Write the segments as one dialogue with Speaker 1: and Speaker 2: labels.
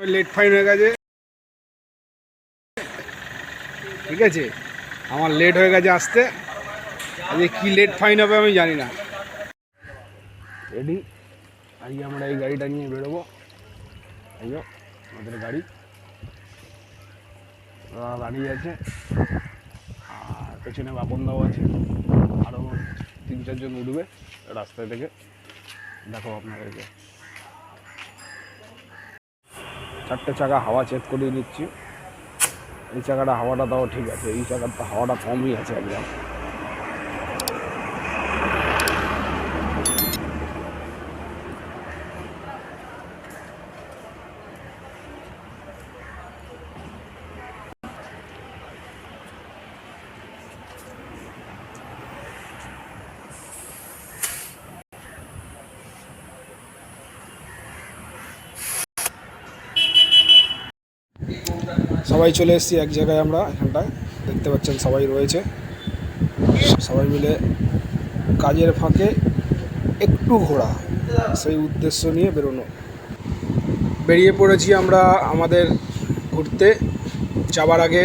Speaker 1: Late fine হয়ে গেছে। ঠিক আছে? আমার লেট হয়ে গেছে আসতে। আজকে কি লেট ফাইন হবে আমি জানি না। রেডি আজকে আমরা এই গাড়িটা নিয়ে বেরোবো। যো, আমাদের গাড়ি। দাঁড়িয়ে আছে। আর পেছনে বাপনদাও আছে। আরও তিন চারজন উঠবে রাস্তা থেকে। দেখো আপনাদেরকে। চারটে চাকা হাওয়া চেক করিয়ে নিচ্ছি। এই চাকাটা হাওয়াটা তাও ঠিক আছে। এই চাকাটা হাওয়াটা কমই আছে একদম। সবাই চলে এসেছি এক জায়গায় আমরা, এখানটায়। দেখতে পাচ্ছেন সবাই রয়েছে। সবাই মিলে কাজের ফাঁকে একটু ঘোরা, সেই উদ্দেশ্য নিয়ে বেরোনো। বেরিয়ে পড়েছি আমরা আমাদের ঘুরতে। যাওয়ার আগে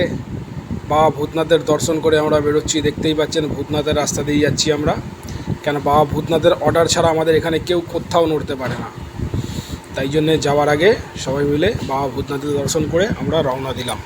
Speaker 1: বাবা ভূতনাথের দর্শন করে আমরা বেরোচ্ছি। দেখতেই পাচ্ছেন ভূতনাথের রাস্তা দিয়ে যাচ্ছি আমরা। কেন, বাবা ভূতনাথের অর্ডার ছাড়া আমাদের এখানে কেউ কোথাও নড়তে পারে না। তাই জন্যে যাওয়ার আগে সবাই মিলে বাবা ভূতনাথের দর্শন করে আমরা রওনা দিলাম।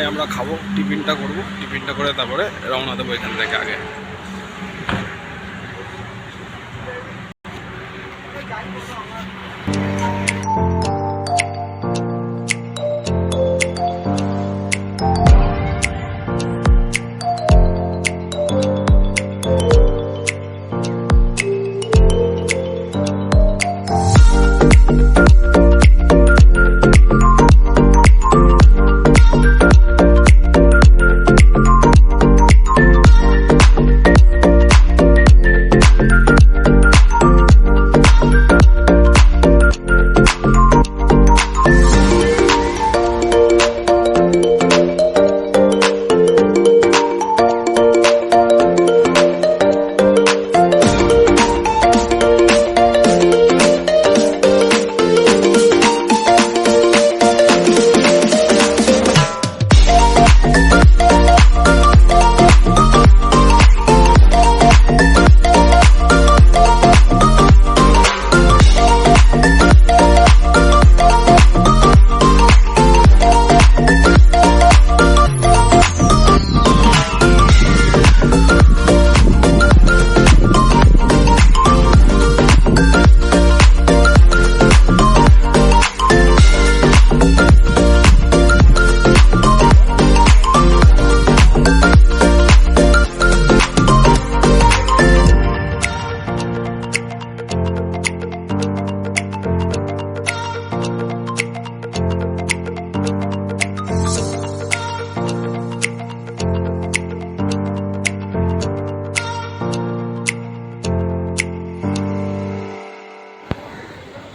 Speaker 1: এখানে আমরা খাব টিফিনটা করব টিফিনটা করে তারপরে রওনা দেবো এখান থেকে আগে।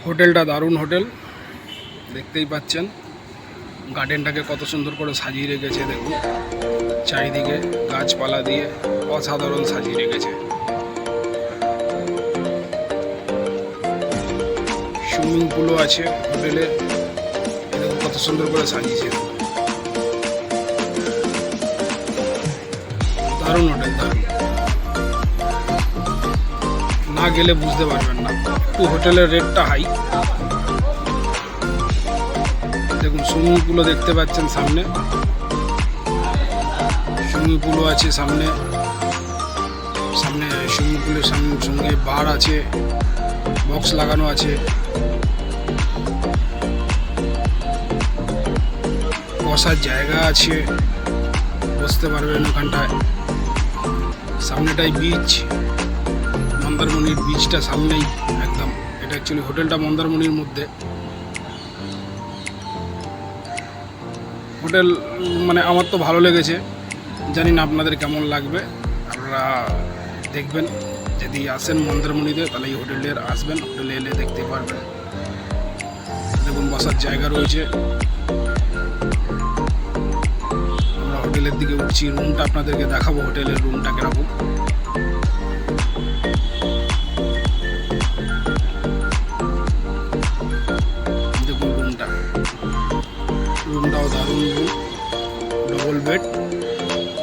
Speaker 1: হোটেলটা দারুণ হোটেল। দেখতেই পাচ্ছেন, গার্ডেনটাকে কত সুন্দর করে সাজিয়ে রেখেছে, দেখুন। চারিদিকে গাছপালা দিয়ে অসাধারণ সাজিয়ে রেখেছে। সুইমিং পুলও আছে হোটেলে। এরকম কত সুন্দর করে সাজিয়েছে। দারুণ হোটেল, দারুণ। না গেলে বুঝতে পারবেন না। একটু হোটেলের রেটটা হাই দেখুন সুইমিং পুলও দেখতে পাচ্ছেন সামনে। সুইমিং পুলও আছে সামনে। সামনে সুইমিং পুলের সামনে সঙ্গে বার আছে বক্স লাগানো আছে। বসার জায়গা আছে, বসতে পারবেন ওখানটায়। সামনেটাই বিচ মন্দারমণির বিচটা সামনেই। অ্যাকচুয়ালি হোটেলটা মন্দারমণির মধ্যে। হোটেল মানে আমার তো ভালো লেগেছে। জানি না আপনাদের কেমন লাগবে। আপনারা দেখবেন, যদি আসেন মন্দারমণিতে, তাহলে এই হোটেলে আসবেন। হোটেলে এলে দেখতে পারবেন। দেখুন বসার জায়গা রয়েছে। আমরা হোটেলের দিকে উঠছি। রুমটা আপনাদেরকে দেখাবো, হোটেলের রুমটা কীরকম।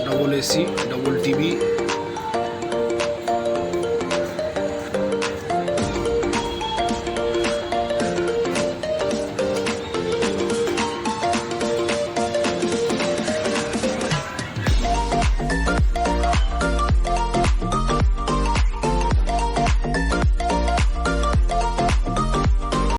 Speaker 1: Double AC double TV